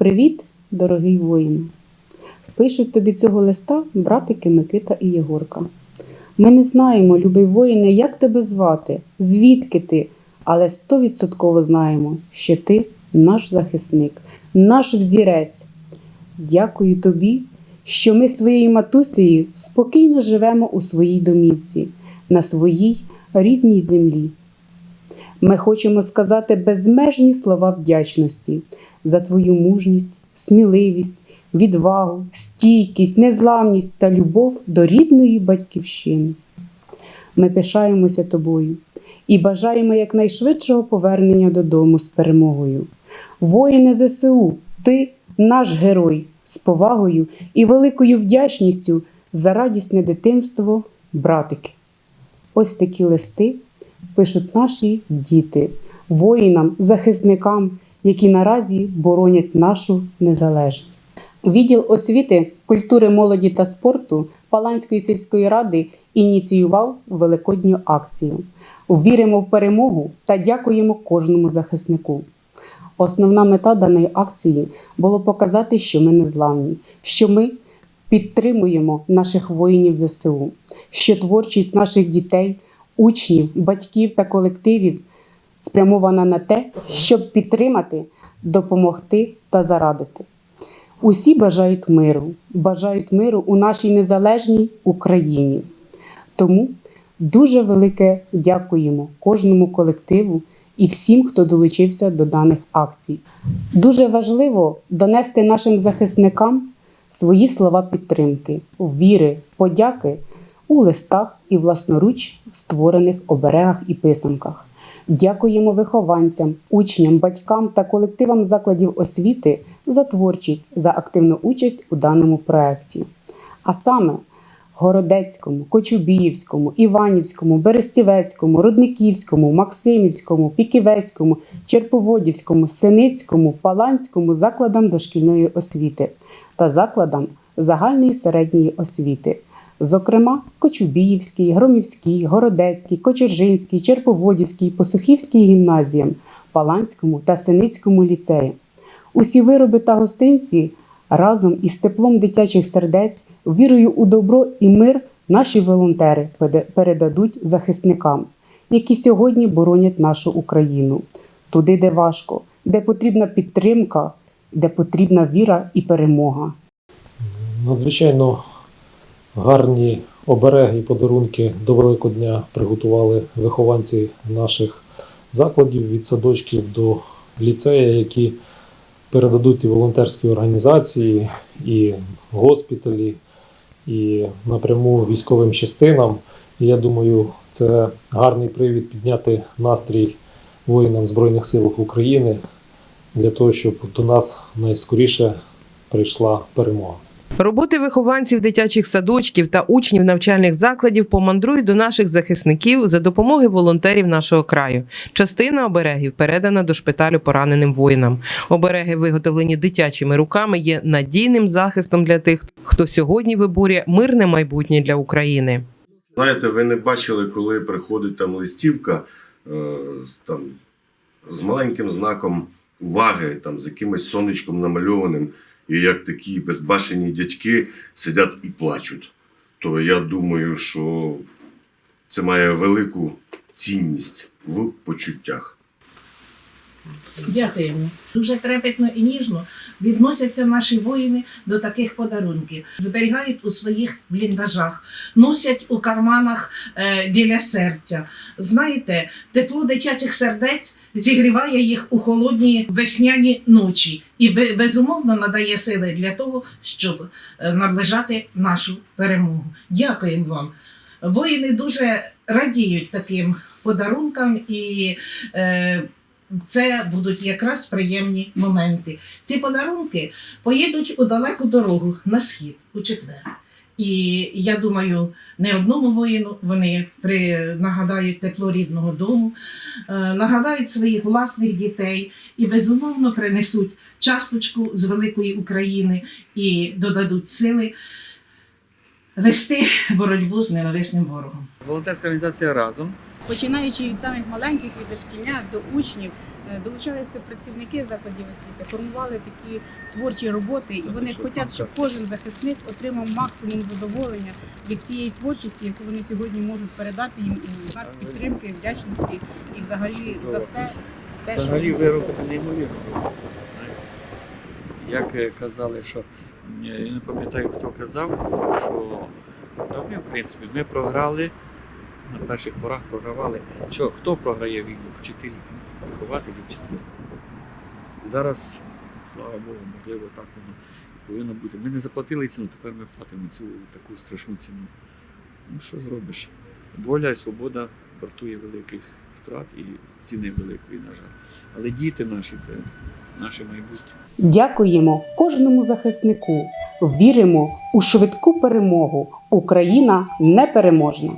Привіт, дорогий воїн! Пишуть тобі цього листа братики Микита і Єгорка. Ми не знаємо, любий воїне, як тебе звати, звідки ти, але стовідсотково знаємо, що ти наш захисник, наш взірець. Дякую тобі, що ми своєю матусею спокійно живемо у своїй домівці, на своїй рідній землі. Ми хочемо сказати безмежні слова вдячності за твою мужність, сміливість, відвагу, стійкість, незламність та любов до рідної батьківщини. Ми пишаємося тобою і бажаємо якнайшвидшого повернення додому з перемогою. Воїне ЗСУ, ти наш герой з повагою і великою вдячністю за радісне дитинство, братики. Ось такі листи пишуть наші діти, воїнам, захисникам, які наразі боронять нашу незалежність. Відділ освіти, культури, молоді та спорту Паланської сільської ради ініціював великодню акцію. Віримо в перемогу та дякуємо кожному захиснику. Основна мета даної акції було показати, що ми незламні, що ми підтримуємо наших воїнів ЗСУ, що творчість наших дітей, учнів, батьків та колективів спрямована на те, щоб підтримати, допомогти та зарадити. Усі бажають миру, бажають миру у нашій незалежній Україні. Тому дуже велике дякуємо кожному колективу і всім, хто долучився до даних акцій. Дуже важливо донести нашим захисникам свої слова підтримки, віри, подяки у листах і власноруч створених оберегах і писанках. Дякуємо вихованцям, учням, батькам та колективам закладів освіти за творчість, за активну участь у даному проєкті. А саме Городецькому, Кочубіївському, Іванівському, Берестівецькому, Рудниківському, Максимівському, Піківецькому, Черповодівському, Синицькому, Паланському закладам дошкільної освіти та закладам загальної середньої освіти. Зокрема, Кочубіївський, Громівський, Городецький, Кочержинський, Черповодівський, Посухівський гімназіям, Паланському та Синицькому ліцеї. Усі вироби та гостинці разом із теплом дитячих сердець, вірою у добро і мир наші волонтери передадуть захисникам, які сьогодні боронять нашу Україну, туди, де важко, де потрібна підтримка, де потрібна віра і перемога. Надзвичайно гарні обереги і подарунки до Великодня приготували вихованці наших закладів від садочків до ліцея, які передадуть і волонтерські організації, і госпіталі, і напряму військовим частинам. І я думаю, це гарний привід підняти настрій воїнам Збройних сил України для того, щоб до нас найскоріше прийшла перемога. Роботи вихованців дитячих садочків та учнів навчальних закладів помандрують до наших захисників за допомоги волонтерів нашого краю. Частина оберегів передана до шпиталю пораненим воїнам. Обереги, виготовлені дитячими руками, є надійним захистом для тих, хто сьогодні виборює мирне майбутнє для України. Знаєте, ви не бачили, коли приходить там листівка е, там, з маленьким знаком уваги, там, з якимось сонечком намальованим, і як такі безбашені дядьки сидять і плачуть. То я думаю, що це має велику цінність в почуттях. Дякуємо. Дуже трепетно і ніжно відносяться наші воїни до таких подарунків. Зберігають у своїх бліндажах, носять у карманах е, біля серця. Знаєте, тепло дитячих сердець зігріває їх у холодні весняні ночі і безумовно надає сили для того, щоб е, наближати нашу перемогу. Дякуємо вам. Воїни дуже радіють таким подарункам і. Е, це будуть якраз приємні моменти. Ці подарунки поїдуть у далеку дорогу на схід у четвер. І я думаю, не одному воїну вони при, нагадають тепло рідного дому, е, нагадають своїх власних дітей і безумовно принесуть часточку з великої України і додадуть сили вести боротьбу з ненависним ворогом. Волонтерська організація разом починаючи від самих маленьких, від дошкільнят до учнів, Е, Долучалися працівники закладів освіти, формували такі творчі роботи, і вони хочуть, щоб кожен захисник отримав максимум задоволення від цієї творчості, яку вони сьогодні можуть передати їм і знак підтримки, вдячності і взагалі за все те, що Взагалі ви робите неймовірно. Як е, казали, що я не пам'ятаю, хто казав, що ми, в принципі, ми програли, на перших порах програвали. Що, хто програє війну? Вчителі, вихователі вчителі. Зараз, слава Богу, можливо, так воно повинно бути. Ми не заплатили ціну, тепер ми платимо цю таку страшну ціну. Ну що зробиш? Воля і свобода вартує великих втрат і ціни великої, на жаль. Але діти наші це наше майбутнє. Дякуємо кожному захиснику. Віримо у швидку перемогу. Україна непереможна.